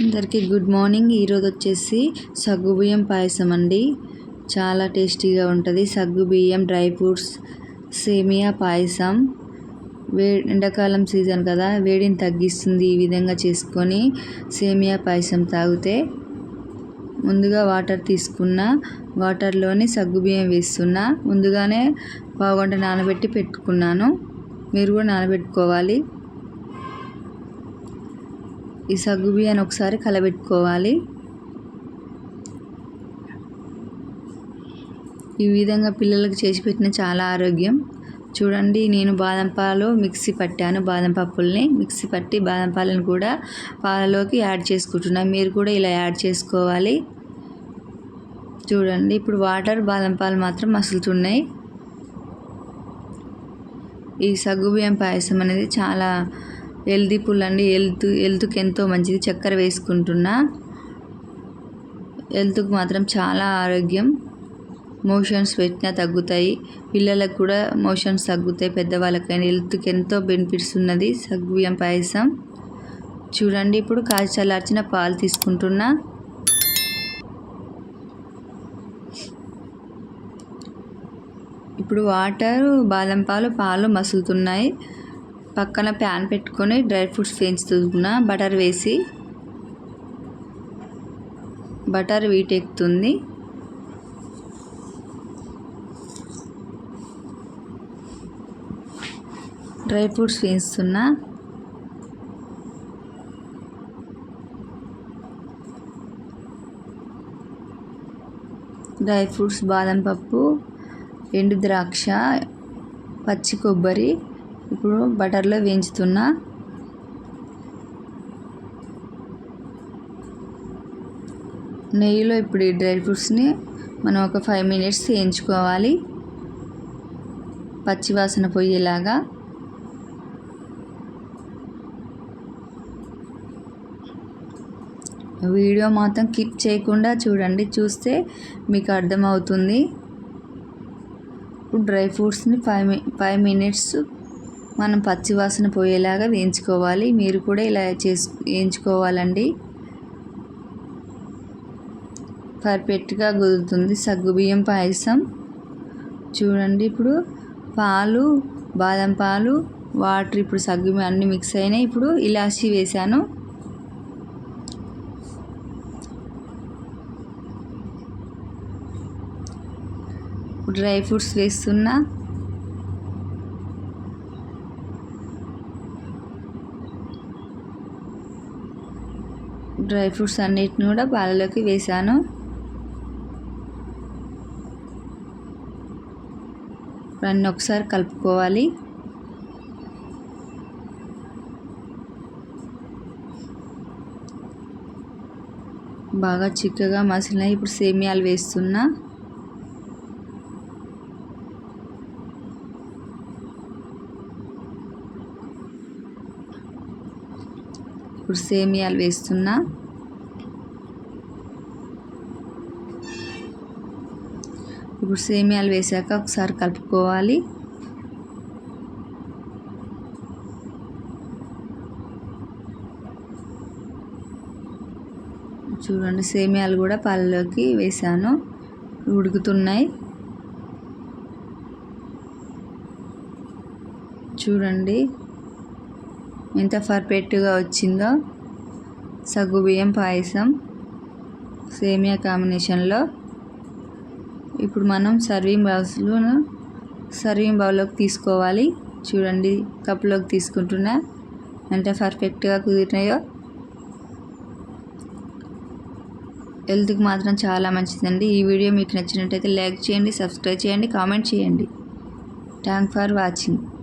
అందరికీ good morning. ఈరోజు వచ్చేసి సగ్గుబియ్యం పాయసం అండి. చాలా టేస్టీగా ఉంటుంది. సగ్గుబియ్యం డ్రై ఫ్రూట్స్ సేమియా పాయసం. వే ఎండాకాలం సీజన్ కదా వేడిని తగ్గిస్తుంది ఈ విధంగా చేసుకొని సేమియా పాయసం తాగితే. ముందుగా వాటర్ తీసుకున్న వాటర్లోని సగ్గుబియ్యం వేస్తున్నా ముందుగానే పావుగంట నానబెట్టి పెట్టుకున్నాను. మీరు కూడా నానబెట్టుకోవాలి. ఈ సగ్గు బియ్యాన్ని ఒకసారి కలబెట్టుకోవాలి. ఈ విధంగా పిల్లలకు చేసి పెట్టిన చాలా ఆరోగ్యం. చూడండి నేను బాదం పాలు మిక్సీ పట్టాను. బాదం పప్పుల్ని మిక్సీ పట్టి బాదం పాలను కూడా పాలలోకి యాడ్ చేసుకుంటున్నాను మీరు కూడా ఇలా యాడ్ చేసుకోవాలి. చూడండి ఇప్పుడు వాటర్ బాదం పాలు మాత్రం మసులుతున్నాయి. ఈ సగ్గుబియ్యం పాయసం అనేది చాలా హెల్దీ పుల్ అండి హెల్త్ హెల్త్కి ఎంతో మంచిది. చక్కెర వేసుకుంటున్నా. హెల్త్కి మాత్రం చాలా ఆరోగ్యం. మోషన్స్ పెట్టినా తగ్గుతాయి. పిల్లలకు కూడా మోషన్స్ తగ్గుతాయి. పెద్దవాళ్ళకైనా హెల్త్కి ఎంతో బెనిఫిట్స్ ఉన్నది. సగ్గుబియ్యం పాయసం. చూడండి ఇప్పుడు కాచి చల్లార్చిన పాలు తీసుకుంటున్నా. ఇప్పుడు వాటర్ బాదం పాలు పాలు మసులుతున్నాయి. పక్కన ప్యాన్ పెట్టుకొని డ్రై ఫ్రూట్స్ వేయించుతున్నా. బటర్ వేసి బటర్ వీటెక్కుతుంది డ్రై ఫ్రూట్స్ వేస్తున్నా డ్రై ఫ్రూట్స్ బాదం పప్పు ఎండు ద్రాక్ష పచ్చి కొబ్బరి ఇప్పుడు బటర్లో వేయించుతున్న నెయ్యిలో ఇప్పుడు ఈ డ్రై ఫ్రూట్స్ని మనం ఒక ఫైవ్ మినిట్స్ వేయించుకోవాలి. పచ్చివాసన పోయేలాగా. వీడియో మాత్రం క్లిక్ చేయకుండా చూడండి చూస్తే మీకు అర్థమవుతుంది. ఇప్పుడు డ్రై ఫ్రూట్స్ని ఫైవ్ ఫైవ్ మినిట్స్ మనం పచ్చివాసన పోయేలాగా వేయించుకోవాలి. మీరు కూడా ఇలా చేసు వేయించుకోవాలండి. పర్ఫెక్ట్గా కుదురుతుంది సగ్గుబియ్యం పాయసం. చూడండి ఇప్పుడు పాలు బాదం పాలు వాటర్ ఇప్పుడు సగ్గు అన్నీ మిక్స్ అయినాయి. ఇప్పుడు ఇలాచి వేసాను డ్రై ఫ్రూట్స్ వేస్తున్నా. డ్రై ఫ్రూట్స్ అన్నిటిని కూడా పాలలోకి వేసాను అన్నీ ఒకసారి కలుపుకోవాలి. బాగా చిక్కగా మసిలినాయి ఇప్పుడు సేమియాలు వేస్తున్నా. ఇప్పుడు సేమియాలు వేస్తున్నా. ఇప్పుడు సేమియాలు వేసాక ఒకసారి కలుపుకోవాలి. చూడండి సేమియాలు కూడా పాలలోకి వేసాను. ఉడుకుతున్నాయి. చూడండి ఎంత పర్ఫెక్ట్గా వచ్చిందో సగ్గుబియ్యం పాయసం సేమియా కాంబినేషన్లో. ఇప్పుడు మనం సర్వింగ్ బౌల్స్లో సర్వింగ్ బౌల్లోకి తీసుకోవాలి. చూడండి కప్లోకి తీసుకుంటున్నా ఎంత పర్ఫెక్ట్గా కుదిరినాయో. హెల్త్కి మాత్రం చాలా మంచిదండి. ఈ వీడియో మీకు నచ్చినట్టయితే లైక్ చేయండి సబ్స్క్రైబ్ చేయండి కామెంట్ చేయండి. Thank for watching.